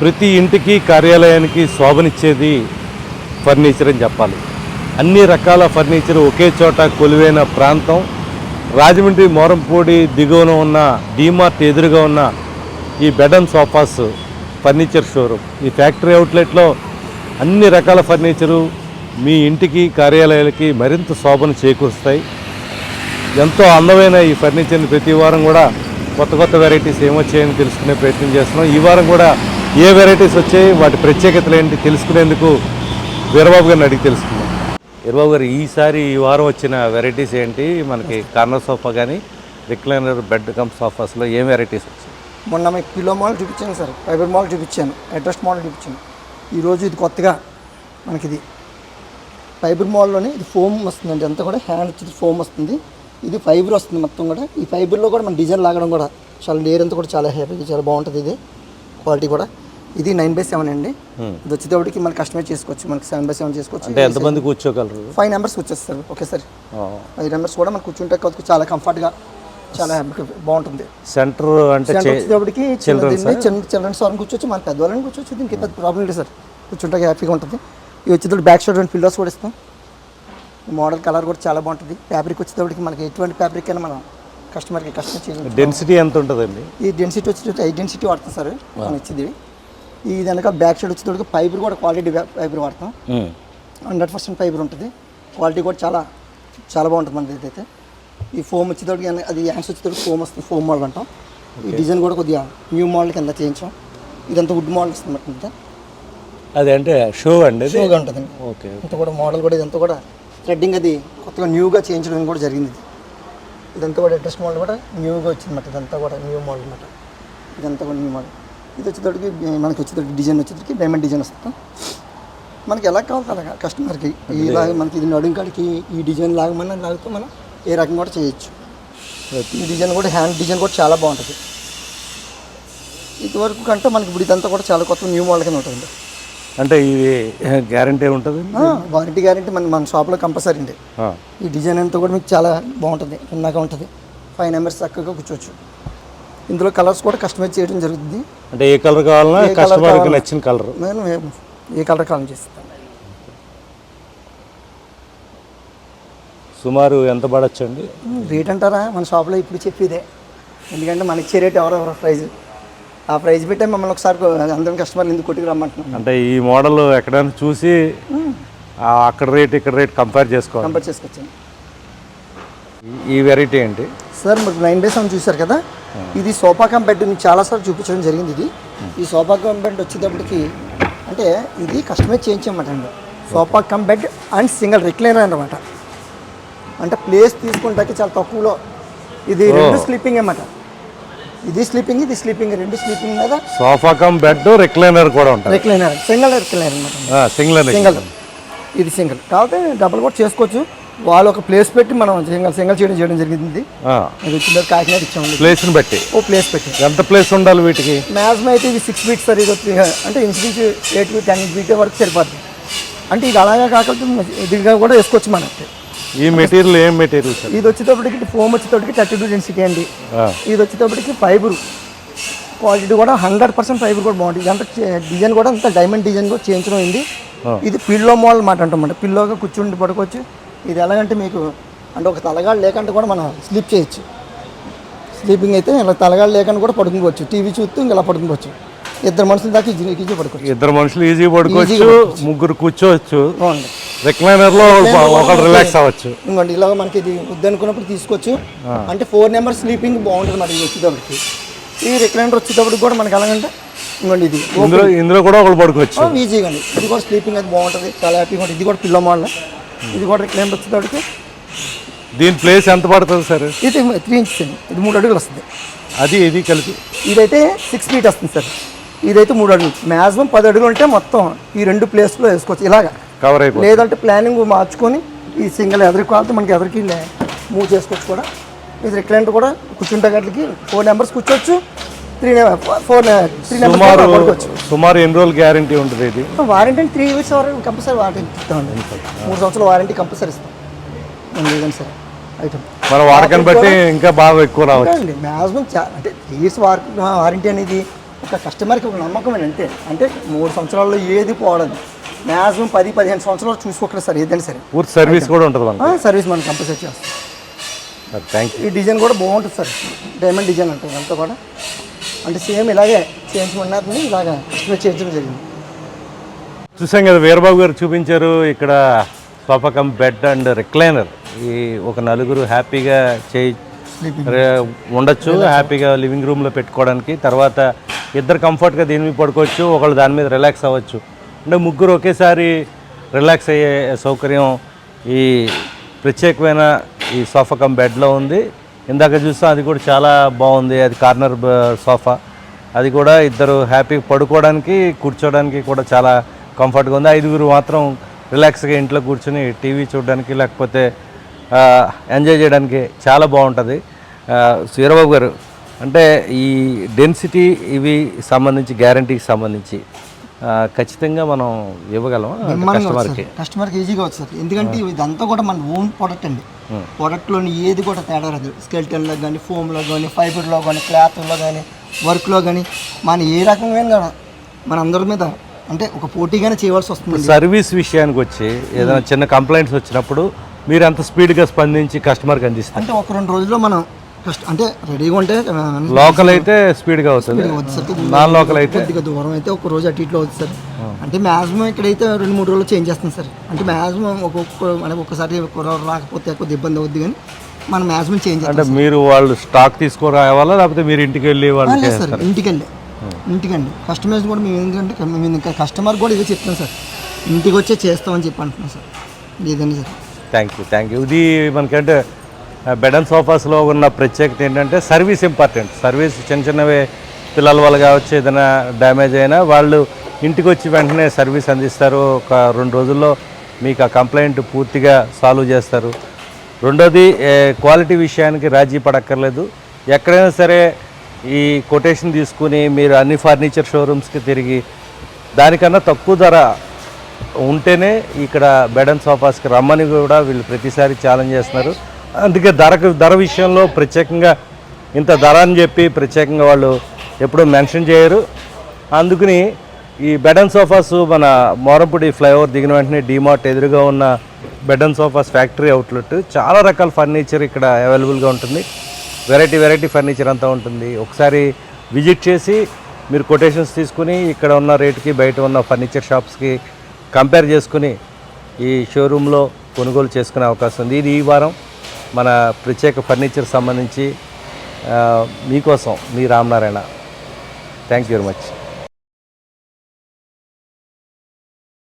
ప్రతి ఇంటికి కార్యాలయానికి శోభనిచ్చేది ఫర్నిచర్ అని చెప్పాలి. అన్ని రకాల ఫర్నిచర్ ఒకే చోట కొలువైన ప్రాంతం. రాజమండ్రి మోరంపూడి దిగువన ఉన్న డీమార్ట్ ఎదురుగా ఉన్న ఈ bed and sofas furniture showroom ఈ ఫ్యాక్టరీ అవుట్లెట్లో అన్ని రకాల ఫర్నిచరు మీ ఇంటికి కార్యాలయాలకి మరింత శోభను చేకూరుస్తాయి. ఎంతో అందమైన ఈ ఫర్నిచర్ని ప్రతి వారం కూడా కొత్త కొత్త వెరైటీస్ ఏమొచ్చాయని తెలుసుకునే ప్రయత్నం చేస్తున్నాం. ఈ వారం కూడా ఏ వెరైటీస్ వచ్చాయి వాటి ప్రత్యేకతలు ఏంటి తెలుసుకునేందుకు వీరబాబు గారిని అడిగి తెలుసుకుందాం. వీరబాబు గారు ఈసారి ఈ వారం వచ్చిన వెరైటీస్ ఏంటి? మనకి కార్నర్ సోఫా కానీ రిక్లైనర్ బెడ్ కమ్ సోఫాస్లో ఏం వెరైటీస్ వచ్చాయి? మొన్న మీకు పిల్లో మోడల్ చూపించాను సార్ ఫైబర్ మోడల్ చూపించాను అడ్రస్ మోడల్ చూపించాను. ఈరోజు ఇది కొత్తగా మనకి ఇది ఫైబర్ మోడల్లోనే ఇది ఫోమ్ వస్తుందండి అంతా కూడా హ్యాండ్ వచ్చి ఫోమ్ వస్తుంది. ఇది ఫైబర్ వస్తుంది మొత్తం కూడా. ఈ ఫైబర్లో కూడా మన డిజైన్ లాగడం కూడా చాలా అంతా కూడా చాలా హ్యాపీ చాలా బాగుంటుంది ఇది. క్వాలిటీ కూడా. ఇది నైన్ బై సెవెన్ అండి. ఇది వచ్చేటప్పటికి మనం కస్టమైజ్ చేసుకోవచ్చు మనకి సెవెన్ బై సెవెన్ చేసుకోవచ్చు. అంటే ఎంతమంది కూర్చోగలరు? ఫైవ్ నెంబర్స్ వచ్చేస్తారు ఒకేసారి ఫైవ్ నెంబర్స్ కూడా మనం కూర్చుంటే చాలా కంఫర్ట్గా చాలా బాగుంటుంది. సెంటర్ అంటే వచ్చేటప్పటికి చిల్డ్రన్స్ వాళ్ళని కూర్చోవచ్చు మన పెద్దవాళ్ళని కూర్చోవచ్చు దీనికి పెద్ద ప్రాబ్లం లేదు సార్. కూర్చుంటే హ్యాపీగా ఉంటుంది. ఇవి వచ్చేటప్పుడు బ్యాక్ సైడ్ రెండు పిల్లర్స్ కూడా ఇస్తాం. మోడల్ కలర్ కూడా చాలా బాగుంటుంది. ఫ్యాబ్రిక్ వచ్చేటప్పటికి మనకి ఎటువంటి ఫ్యాబ్రిక్ అయినా మనం కస్టమర్కి కస్టమర్ డెన్సిటీ ఎంత ఉంటుందండి? ఈ డెన్సిటీ వచ్చేటప్పుడు ఐ డెన్సిటీ వాడతాం సార్ మనం ఇచ్చేది. ఈ వెనక బ్యాక్ సైడ్ వచ్చేటప్పటికి ఫైబర్ కూడా క్వాలిటీ ఫైబర్ వాడతాం. హండ్రెడ్ పర్సెంట్ ఫైబర్ ఉంటుంది. క్వాలిటీ కూడా చాలా చాలా బాగుంటుంది మనది ఇదైతే. ఈ ఫోమ్ వచ్చేటప్పటికి అన్ని- అది హ్యాండ్స్ వచ్చేటప్పటికి ఫోమ్ వస్తుంది ఫోమ్ మోడల్ అంటాం. ఈ డిజైన్ కూడా కొద్దిగా న్యూ మోడల్ కింద చేయించాం. ఇదంతా వుడ్ మోడల్ వస్తుంది అది అంటే షో అండి షోగా ఉంటుంది ఓకే ఇంత కూడా మోడల్ కూడా ఇదంతా కూడా థ్రెడ్డింగ్ అది కొత్తగా న్యూగా చేయించడం కూడా జరిగింది. ఇదంతా కూడా అడ్రస్ మోడల్ కూడా న్యూగా వచ్చింది అన్నమాట ఇదంతా కూడా న్యూ మోడల్ అన్నమాట ఇదంతా కూడా న్యూ మోడల్ ఇది వచ్చేటప్పటికి మనకి వచ్చేటప్పటికి డిజైన్ వచ్చేటప్పటికి డైమండ్ డిజైన్ వస్తుంది. మనకి ఎలా కావాలి అలాగా కస్టమర్కి ఇలాగ మనకి ఇది నడుం కాడికి ఈ డిజైన్ లాగమన్నా లాగుతూ మనం ఏ రకంగా కూడా చేయొచ్చు. ఈ డిజైన్ కూడా హ్యాండ్ డిజైన్ కూడా చాలా బాగుంటుంది. ఇదివరకు కంటే మనకి ఇప్పుడు ఇదంతా కూడా చాలా కొత్త న్యూ మోడల్ కింద ఉంటుంది. అంటే ఇది గ్యారంటీ ఉంటుంది? వారంటీ గ్యారంటీ మన మన షాప్లో కంపల్సరీ అండి ఈ డిజైన్ అంతా కూడా మీకు చాలా బాగుంటుంది ఉన్నాగా ఉంటుంది. ఫైవ్ నెంబర్స్ చక్కగా కూర్చోవచ్చు. ఇందులో కలర్స్ కూడా కస్టమైజ్ చేయడం జరుగుతుంది. అంటే ఏ కలర్ కావాలన్నా కస్టమర్కి. నచ్చిన కలర్ నేను ఏ- కలర్ కాలం చేస్తాను. సుమారు ఎంత పడచ్చు అండి రేట్ అంటారా? మన షాప్లో ఇప్పుడు చెప్పేదే. ఎందుకంటే మనకి ఇచ్చే రేట్ ఎవరెవరో ప్రైజ్. ఆ ప్రైజ్ పెట్టే మమ్మల్ని ఒకసారి అందరం కస్టమర్లు ఎందుకు కొట్టుకు రమ్మంటున్నాం అంటే ఈ మోడల్ ఎక్కడైనా చూసి అక్కడ రేట్ ఇక్కడ రేట్ కంపేర్ చేసుకోవాలి. కంపేర్ చేసుకొచ్చాను ఈ- వెరైటీ ఏంటి? సార్ మీరు నైన్ డేస్ అని చూసారు కదా? ఇది సోఫా బెడ్ మీకు చాలాసార్లు చూపించడం జరిగింది ఇది. ఈ సోఫా బెడ్ వచ్చేటప్పటికి అంటే ఇది కస్టమైజ్ చేయించామన్నమాట అండి. Sofa cum bed and single recliner అనమాట అంటే ప్లేస్ తీసుకుంటాకి చాలా తక్కువలో. ఇది రెండు స్లీపింగ్ అన్నమాట. ఇది స్లీపింగ్ ఇది స్లీపింగ్ రెండు స్లీపింగ్ మీద సోఫా కమ్ బెడ్ రిక్లైనర్ కూడా ఉంటుంది రిక్లైనర్ సింగిల్ రిక్లైనర్ అనమాట సింగిల్ సింగిల్. ఇది సింగిల్. కాకపోతే డబుల్ కూడా చేసుకోవచ్చు. వాళ్ళు ఒక ప్లేస్ పెట్టి మనం సింగిల్ సింగిల్ చేయడం చేయడం జరిగింది. కాకినాడ ఇచ్చామండి. ప్లేస్ని బట్టి. ఓ ప్లేస్ పెట్టి. ఎంత ప్లేస్ ఉండాలి వీటికి? మ్యాక్సిమం అయితే ఇది సిక్స్ ఫీట్ సార్ ఇది అంటే ఇంచుమించు ఎయిట్ ఫీట్ టెన్ ఫీట్ వరకు సరిపోతుంది అంటే ఇది అలాగే కాకుండా ఇదిగా కూడా వేసుకోవచ్చు మనకి ఈ మెటీరియల్ ఏం మెటీరియల్ సార్? ఇది వచ్చేటప్పటికి ఫోమ్ వచ్చేటప్పటికి థర్టీ టూ డెన్సిటీ అండి. ఇది వచ్చేటప్పటికి ఫైబర్ క్వాలిటీ కూడా హండ్రెడ్ పర్సెంట్ ఫైబర్ కూడా బాగుంటుంది ఇదంతా డిజైన్ కూడా అంత డైమండ్ డిజైన్ కూడా చేయించడం అయింది ఇది పిల్లో మోడల్ మాట అంటామంట పిల్లోగా కూర్చుండి పడుకోవచ్చు. ఇది ఎలాగంటే మీకు అంటే ఒక తలగాడు లేకంటే కూడా మనం స్లీప్ చేయొచ్చు. స్లీపింగ్ అయితే ఇలా తలగాడు లేకుండా కూడా పడుకోవచ్చు. టీవీ చూస్తూ ఇంకా ఇలా పడుకోవచ్చు. ఇద్దరు మనుషుల దాకా ఈజీ ఈజీ పడుకోవచ్చు. ఇద్దరు మనుషులు ఈజీ పడుకోవచ్చు. ముగ్గురు కూర్చోవచ్చు. బాగుంది రిక్లైనర్లో ఒకరు రిలాక్స్ అవ్వచ్చు. ఇంకోండి ఇలా మనకి ఇది వద్దనుకున్నప్పుడు తీసుకోవచ్చు అంటే ఫోర్ నెంబర్ స్లీపింగ్ బాగుంటుంది ఇది వచ్చేటప్పటికి. ఈ రిక్లైనర్ వచ్చేటప్పటికి కూడా మనకి ఎలాగంటే ఇంకోండి ఇది ఇందులో ఇందులో కూడా ఒకరు పడుకోవచ్చు. ఈజీగా అండి ఇది కూడా స్లీపింగ్ అది బాగుంటుంది. చాలా హ్యాపీగా ఉంటుంది. ఇది కూడా పిల్లో మోడల్. ఇది కూడా రిక్లైనర్ వచ్చేటప్పటికి దీని ప్లేస్ ఎంత పడుతుంది సార్? ఇది త్రీ ఇంచెస్ అండి. ఇది మూడు అడుగులు వస్తుంది. అది ఇది కలిపి? ఇదైతే సిక్స్ ఫీట్ వస్తుంది సార్. ఇదైతే మూడు అడుగులు. మ్యాక్సిమం పది అడుగులు ఉంటే మొత్తం ఈ రెండు ప్లేస్లో వేసుకోవచ్చు. ఇలాగా. కవర్ అయిపోతుంది. లేదంటే ప్లానింగ్ మార్చుకొని ఈ సింగిల్ ఎదరికి కావాలంటే మనకి ఎదరికి మూవ్ చేసుకోవచ్చు కూడా. ఇది రిక్లైంట్ కూడా కూర్చుంటే గట్లకి ఫోర్ నెంబర్స్ కూర్చోవచ్చు. త్రీ ఫోర్ త్రీ నెంబర్స్ సుమారు ఎన్ని రోజులు గ్యారంటీ ఉంటుంది ఇది? వారంటీ త్రీ ఇయర్స్ వరకు కంపల్సరీ వారంటీ ఇస్తామండి మూడు సంవత్సరాల వారంటీ కంపల్సరీ ఇస్తాం. లేదండి సార్. ఐటమ్ మన వాడకాన్ని బట్టి ఇంకా బాగా ఎక్కువ రావచ్చు. మ్యాక్సిమం అంటే త్రీ ఇయర్స్ వారంటీ అనేది ఒక కస్టమర్కి ఒక నమ్మకం అంతే. అంటే మూడు సంవత్సరాల్లో ఏది పోవడం మ్యాక్సిమం పది పదిహేను సంవత్సరాలు చూసుకోకలేదు సార్ ఏదైనా సరే. పూర్తి సర్వీస్ కూడా ఉంటుంది మనకు సర్వీస్ మనం కంపల్సరీ చేస్తాం. థ్యాంక్ యూ ఈ డిజైన్ కూడా బాగుంటుంది సార్ డైమండ్ డిజైన్ అంటే ఇదంతా కూడా. అంటే సేమ్ ఇలాగే చేయించమన్నారని ఇలాగా కస్టమర్ చేయించడం జరిగింది. చూసాం కదా వీరబాబు గారు చూపించారు ఇక్కడ sofa cum bed and recliner. ఈ ఒక నలుగురు హ్యాపీగా చేయి ఉండొచ్చు హ్యాపీగా లివింగ్ రూమ్లో పెట్టుకోవడానికి. తర్వాత ఇద్దరు కంఫర్ట్గా దీని మీద పడుకోవచ్చు ఒకళ్ళు దాని మీద రిలాక్స్ అవ్వచ్చు. అంటే ముగ్గురు ఒకేసారి రిలాక్స్ అయ్యే సౌకర్యం ఈ ప్రత్యేకమైన ఈ సోఫా కమ్ బెడ్లో ఉంది. ఇందాక చూస్తాం అది కూడా చాలా బాగుంది. అది కార్నర్ సోఫా. అది కూడా ఇద్దరు హ్యాపీగా పడుకోవడానికి కూర్చోవడానికి కూడా చాలా కంఫర్ట్గా ఉంది. ఐదుగురు మాత్రం రిలాక్స్గా ఇంట్లో కూర్చొని టీవీ చూడడానికి లేకపోతే ఎంజాయ్ చేయడానికి చాలా బాగుంటుంది. ఆ, సూర్యబాబు గారు అంటే ఈ డెన్సిటీ ఇవి సంబంధించి గ్యారంటీకి సంబంధించి ఖచ్చితంగా మనం ఇవ్వగలం కస్టమర్కి కస్టమర్కి ఈజీగా సార్. ఎందుకంటే ఇదంతా కూడా మన ఓన్ ప్రోడక్ట్ అండి. ప్రోడక్ట్లోని ఏది కూడా తేడా రాదు. స్కెల్టన్లో కానీ ఫోమ్లో కానీ ఫైబర్లో కానీ క్లాత్లో కానీ వర్క్లో కానీ మన ఏ రకమైన మన అందరి మీద అంటే ఒక పోటీగానే చేయవలసి వస్తుంది సర్వీస్ విషయానికి వచ్చి ఏదైనా చిన్న కంప్లైంట్స్ వచ్చినప్పుడు మీరు అంత స్పీడ్గా స్పందించి కస్టమర్కి అందిస్తారు? అంటే ఒక రెండు రోజుల్లో మనం కష్ట అంటే రెడీగా ఉంటే లోకల్ అయితే స్పీడ్గా అవుతుంది నాన్ లోకల్ అయితే. కొద్దిగా దూరం అయితే ఒక రోజు అటు ఇట్లో అవుతుంది సార్. అంటే మ్యాక్సిమం ఇక్కడైతే రెండు మూడు రోజులు చేంజ్ చేస్తాం సార్. అంటే మ్యాక్సిమం ఒక్కొక్క మనకి ఒక్కసారి రాకపోతే కొద్ది ఇబ్బంది అవుద్ది కానీ మనం మ్యాక్సిమం చేంజ్ అంటే మీరు వాళ్ళు స్టాక్ తీసుకురావాలా లేకపోతే మీరు ఇంటికి వెళ్ళి వాళ్ళు సార్ ఇంటికి వెళ్ళి ఇంటికండి కస్టమర్స్ కూడా మేము ఎందుకంటే మేము ఇంకా కస్టమర్ కూడా ఇదే చెప్తాం సార్. ఇంటికి వచ్చే చేస్తామని చెప్పి అంటున్నాం సార్. లేదండి sir? Thank you thank you ఇది మనకంటే బెడ్ అండ్ సోఫాస్లో ఉన్న ప్రత్యేకత ఏంటంటే సర్వీస్ ఇంపార్టెంట్ సర్వీస్ చిన్న చిన్నవే పిల్లల వల్ల కావచ్చు ఏదైనా డ్యామేజ్ అయినా వాళ్ళు ఇంటికి వచ్చి వెంటనే సర్వీస్ అందిస్తారు. ఒక రెండు రోజుల్లో మీకు ఆ కంప్లైంట్ పూర్తిగా సాల్వ్ చేస్తారు. రెండోది క్వాలిటీ విషయానికి రాజీ పడక్కర్లేదు. ఎక్కడైనా సరే ఈ కొటేషన్ తీసుకుని మీరు అన్ని ఫర్నిచర్ షోరూమ్స్కి తిరిగి దానికన్నా తక్కువ ధర ఉంటేనే ఇక్కడ బెడ్ అండ్ సోఫాస్కి రమ్మని కూడా వీళ్ళు ప్రతిసారి ఛాలెంజ్ చేస్తున్నారు. అందుకే ధరకు ధర విషయంలో ప్రత్యేకంగా ఇంత ధర అని చెప్పి ప్రత్యేకంగా వాళ్ళు ఎప్పుడూ మెన్షన్ చేయరు. అందుకని ఈ బెడ్ అండ్ సోఫాస్ మన మోరంపూడి ఫ్లైఓవర్ దిగిన వెంటనే డీమార్ట్ ఎదురుగా ఉన్న bed and sofas factory outlet చాలా రకాల ఫర్నిచర్ ఇక్కడ అవైలబుల్గా ఉంటుంది. వెరైటీ వెరైటీ ఫర్నిచర్ అంతా ఉంటుంది. ఒకసారి విజిట్ చేసి మీరు కొటేషన్స్ తీసుకుని ఇక్కడ ఉన్న రేటుకి బయట ఉన్న ఫర్నిచర్ షాప్స్కి కంపేర్ చేసుకుని ఈ షోరూంలో కొనుగోలు చేసుకునే అవకాశం ఉంది. ఇది ఈ వారం. మన ప్రత్యేక ఫర్నిచర్ సంబంధించి మీకోసం మీ Ramanarayana. Thank you very much